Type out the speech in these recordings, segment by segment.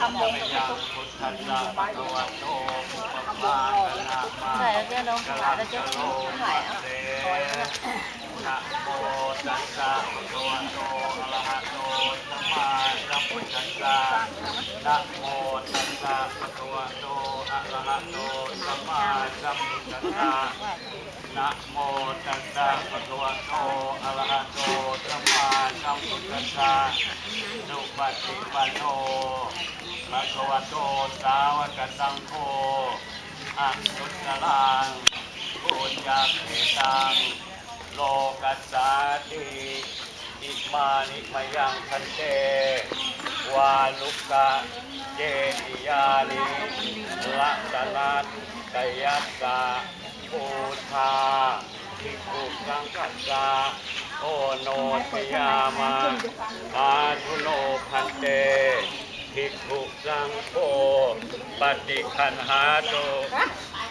ทำบุญยังพุทธัสสะภะคะวะโตภะคะวะนะมาใส่แล้วจะลงขายแล้วจะขายอะนะโมตัสสะภะคะวะโตอะระหะโตสัมมาสัมพุทธัสสะนะโมตัสสะภะคะวะโตอะระหะโตสัมมาสัมพุทธัสสะนะโมตัสสะภะคะวะโตอะระหะโตสัมมาสัมพุทธัสสะสุปฏิปันโน ภะคะวะโตสาวกสังโฆอะนุตตรังปุญญาเขตังโลกัสสาติอิมานิมยังคันเตวาลุกะเจติยานิลัตนัตตยัสสะปูธาภิกขุสังกัสสะโอโนทยามาอาทุโนพันเต ภิกขุสังโฆปฏิคันหาโต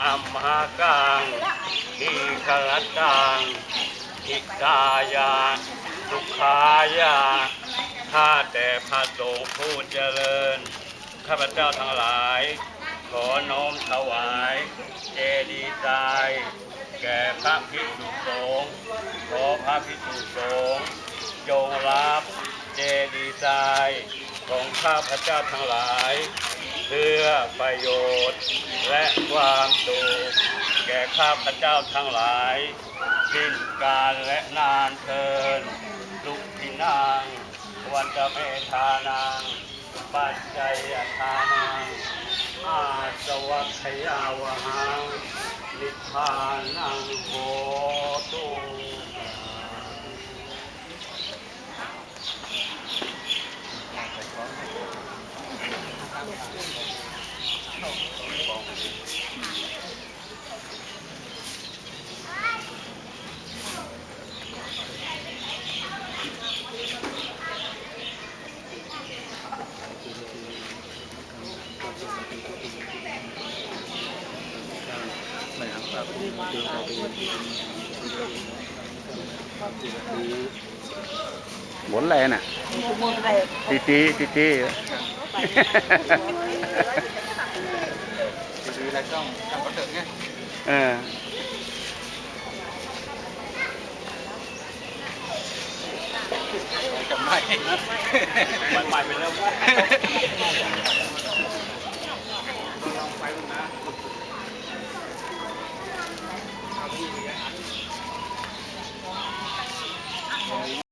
อัมหากังทีคลตังทิกายาสุขายาข้าแต่พระสงฆ์ผู้เจริญ ข้าพเจ้าทั้งหลาย ขอน้อมถวาย เจดีย์ทรายแก่พระภิกษุสงฆ์ขอพระภิกษุสงฆ์จงรับเจดีย์ทราย ของข้าพเจ้าทั้งหลาย เพื่อประโยชน์ และความสุขแก่ข้าพเจ้าทั้งหลายสิ้นกาลและนานเทินลุกทินางวันจะเมธานังปัจจัยทานังอาสวัคยาวหังนิพพานังโหตุหมุนอะไรน่ะมือไปตีตีตีตีดีแล้ว ต้องทำกระเถิงไงเออจำไม่